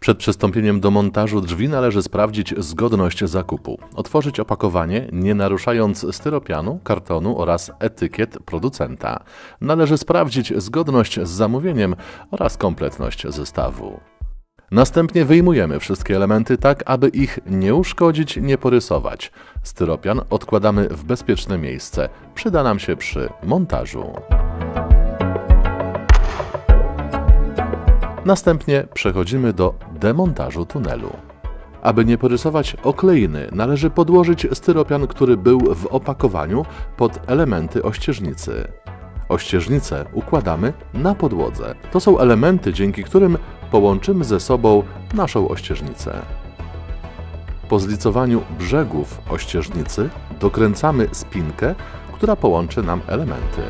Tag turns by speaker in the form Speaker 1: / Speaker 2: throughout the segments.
Speaker 1: Przed przystąpieniem do montażu drzwi należy sprawdzić zgodność zakupu. Otworzyć opakowanie, nie naruszając styropianu, kartonu oraz etykiet producenta. Należy sprawdzić zgodność z zamówieniem oraz kompletność zestawu. Następnie wyjmujemy wszystkie elementy tak, aby ich nie uszkodzić, nie porysować. Styropian odkładamy w bezpieczne miejsce. Przyda nam się przy montażu. Następnie przechodzimy do demontażu tunelu. Aby nie porysować okleiny, należy podłożyć styropian, który był w opakowaniu pod elementy ościeżnicy. Ościeżnicę układamy na podłodze. To są elementy, dzięki którym połączymy ze sobą naszą ościeżnicę. Po zlicowaniu brzegów ościeżnicy dokręcamy spinkę, która połączy nam elementy.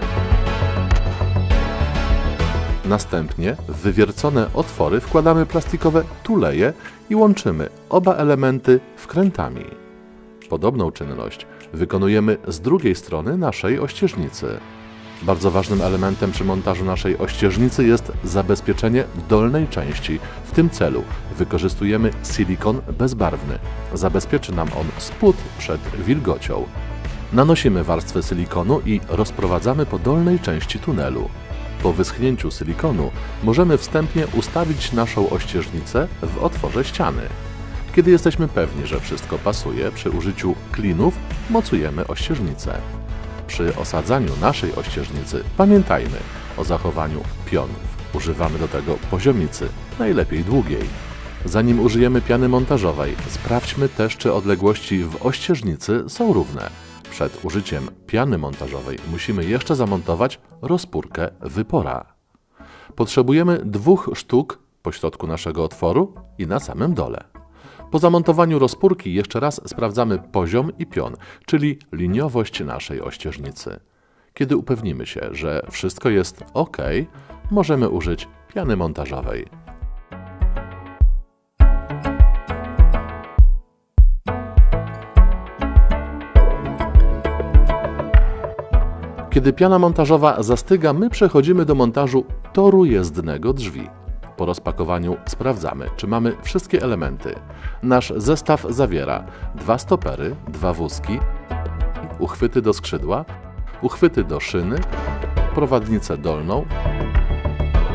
Speaker 1: Następnie w wywiercone otwory wkładamy plastikowe tuleje i łączymy oba elementy wkrętami. Podobną czynność wykonujemy z drugiej strony naszej ościeżnicy. Bardzo ważnym elementem przy montażu naszej ościeżnicy jest zabezpieczenie dolnej części. W tym celu wykorzystujemy silikon bezbarwny. Zabezpieczy nam on spód przed wilgocią. Nanosimy warstwę silikonu i rozprowadzamy po dolnej części tunelu. Po wyschnięciu silikonu możemy wstępnie ustawić naszą ościeżnicę w otworze ściany. Kiedy jesteśmy pewni, że wszystko pasuje, przy użyciu klinów mocujemy ościeżnicę. Przy osadzaniu naszej ościeżnicy pamiętajmy o zachowaniu pionów. Używamy do tego poziomicy, najlepiej długiej. Zanim użyjemy piany montażowej, sprawdźmy też, czy odległości w ościeżnicy są równe. Przed użyciem piany montażowej musimy jeszcze zamontować rozpórkę wypora. Potrzebujemy dwóch sztuk pośrodku naszego otworu i na samym dole. Po zamontowaniu rozpórki jeszcze raz sprawdzamy poziom i pion, czyli liniowość naszej ościeżnicy. Kiedy upewnimy się, że wszystko jest ok, możemy użyć piany montażowej. Kiedy piana montażowa zastyga, my przechodzimy do montażu toru jezdnego drzwi. Po rozpakowaniu sprawdzamy, czy mamy wszystkie elementy. Nasz zestaw zawiera dwa stopery, dwa wózki, uchwyty do skrzydła, uchwyty do szyny, prowadnicę dolną,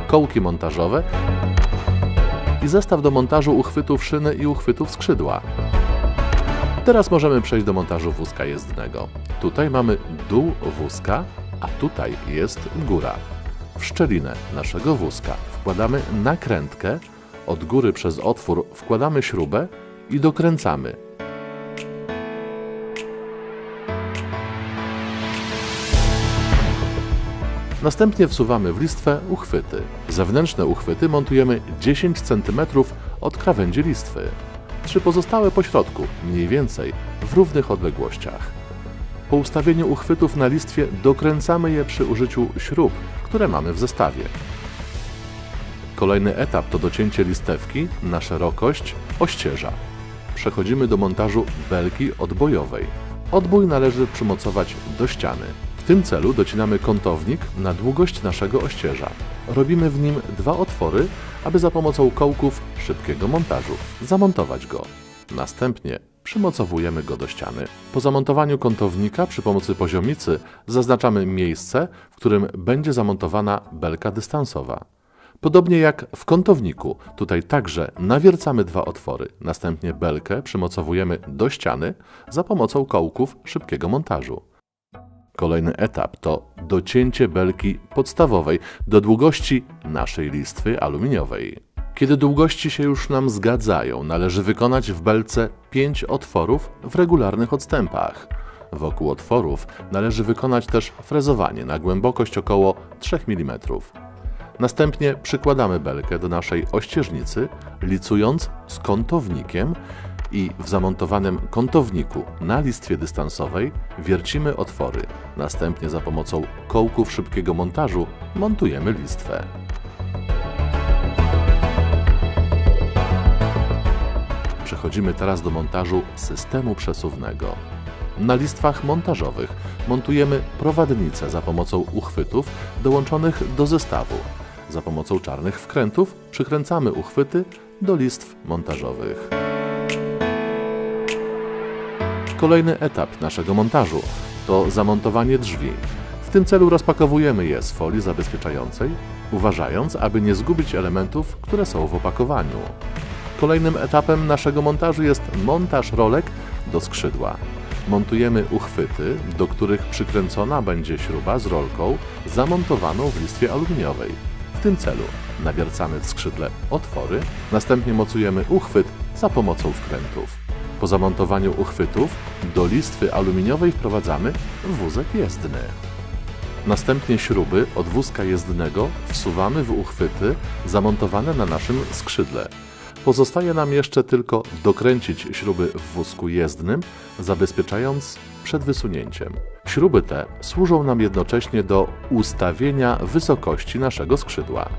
Speaker 1: kołki montażowe i zestaw do montażu uchwytów szyny i uchwytów skrzydła. Teraz możemy przejść do montażu wózka jezdnego. Tutaj mamy dół wózka, a tutaj jest góra. W szczelinę naszego wózka wkładamy nakrętkę, od góry przez otwór wkładamy śrubę i dokręcamy. Następnie wsuwamy w listwę uchwyty. Zewnętrzne uchwyty montujemy 10 cm od krawędzi listwy. Trzy pozostałe po środku, mniej więcej w równych odległościach. Po ustawieniu uchwytów na listwie dokręcamy je przy użyciu śrub, które mamy w zestawie. Kolejny etap to docięcie listewki na szerokość ościeża. Przechodzimy do montażu belki odbojowej. Odbój należy przymocować do ściany. W tym celu docinamy kątownik na długość naszego ościeża. Robimy w nim dwa otwory, aby za pomocą kołków szybkiego montażu zamontować go. Następnie przymocowujemy go do ściany. Po zamontowaniu kątownika przy pomocy poziomicy zaznaczamy miejsce, w którym będzie zamontowana belka dystansowa. Podobnie jak w kątowniku, tutaj także nawiercamy dwa otwory. Następnie belkę przymocowujemy do ściany za pomocą kołków szybkiego montażu. Kolejny etap to docięcie belki podstawowej do długości naszej listwy aluminiowej. Kiedy długości się już nam zgadzają, należy wykonać w belce 5 otworów w regularnych odstępach. Wokół otworów należy wykonać też frezowanie na głębokość około 3 mm. Następnie przykładamy belkę do naszej ościeżnicy, licując z kątownikiem i w zamontowanym kątowniku na listwie dystansowej wiercimy otwory. Następnie za pomocą kołków szybkiego montażu montujemy listwę. Przechodzimy teraz do montażu systemu przesuwnego. Na listwach montażowych montujemy prowadnicę za pomocą uchwytów dołączonych do zestawu. Za pomocą czarnych wkrętów przykręcamy uchwyty do listw montażowych. Kolejny etap naszego montażu to zamontowanie drzwi. W tym celu rozpakowujemy je z folii zabezpieczającej, uważając, aby nie zgubić elementów, które są w opakowaniu. Kolejnym etapem naszego montażu jest montaż rolek do skrzydła. Montujemy uchwyty, do których przykręcona będzie śruba z rolką zamontowaną w listwie aluminiowej. W tym celu nawiercamy w skrzydle otwory, następnie mocujemy uchwyt za pomocą wkrętów. Po zamontowaniu uchwytów do listwy aluminiowej wprowadzamy wózek jezdny. Następnie śruby od wózka jezdnego wsuwamy w uchwyty zamontowane na naszym skrzydle. Pozostaje nam jeszcze tylko dokręcić śruby w wózku jezdnym, zabezpieczając przed wysunięciem. Śruby te służą nam jednocześnie do ustawienia wysokości naszego skrzydła.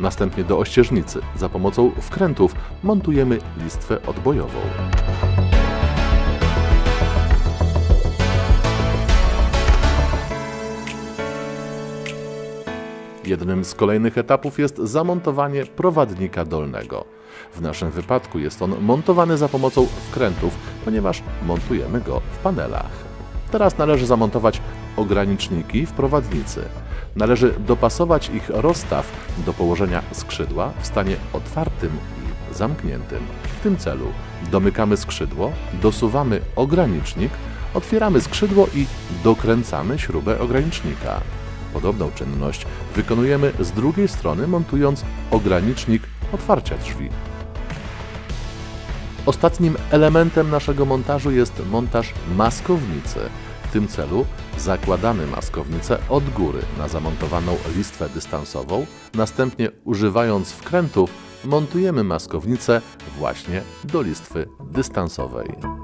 Speaker 1: Następnie do ościeżnicy za pomocą wkrętów montujemy listwę odbojową. Jednym z kolejnych etapów jest zamontowanie prowadnika dolnego. W naszym wypadku jest on montowany za pomocą wkrętów, ponieważ montujemy go w panelach. Teraz należy zamontować ograniczniki w prowadnicy. Należy dopasować ich rozstaw do położenia skrzydła w stanie otwartym i zamkniętym. W tym celu domykamy skrzydło, dosuwamy ogranicznik, otwieramy skrzydło i dokręcamy śrubę ogranicznika. Podobną czynność wykonujemy z drugiej strony, montując ogranicznik otwarcia drzwi. Ostatnim elementem naszego montażu jest montaż maskownicy. W tym celu zakładamy maskownicę od góry na zamontowaną listwę dystansową, następnie używając wkrętów montujemy maskownicę właśnie do listwy dystansowej.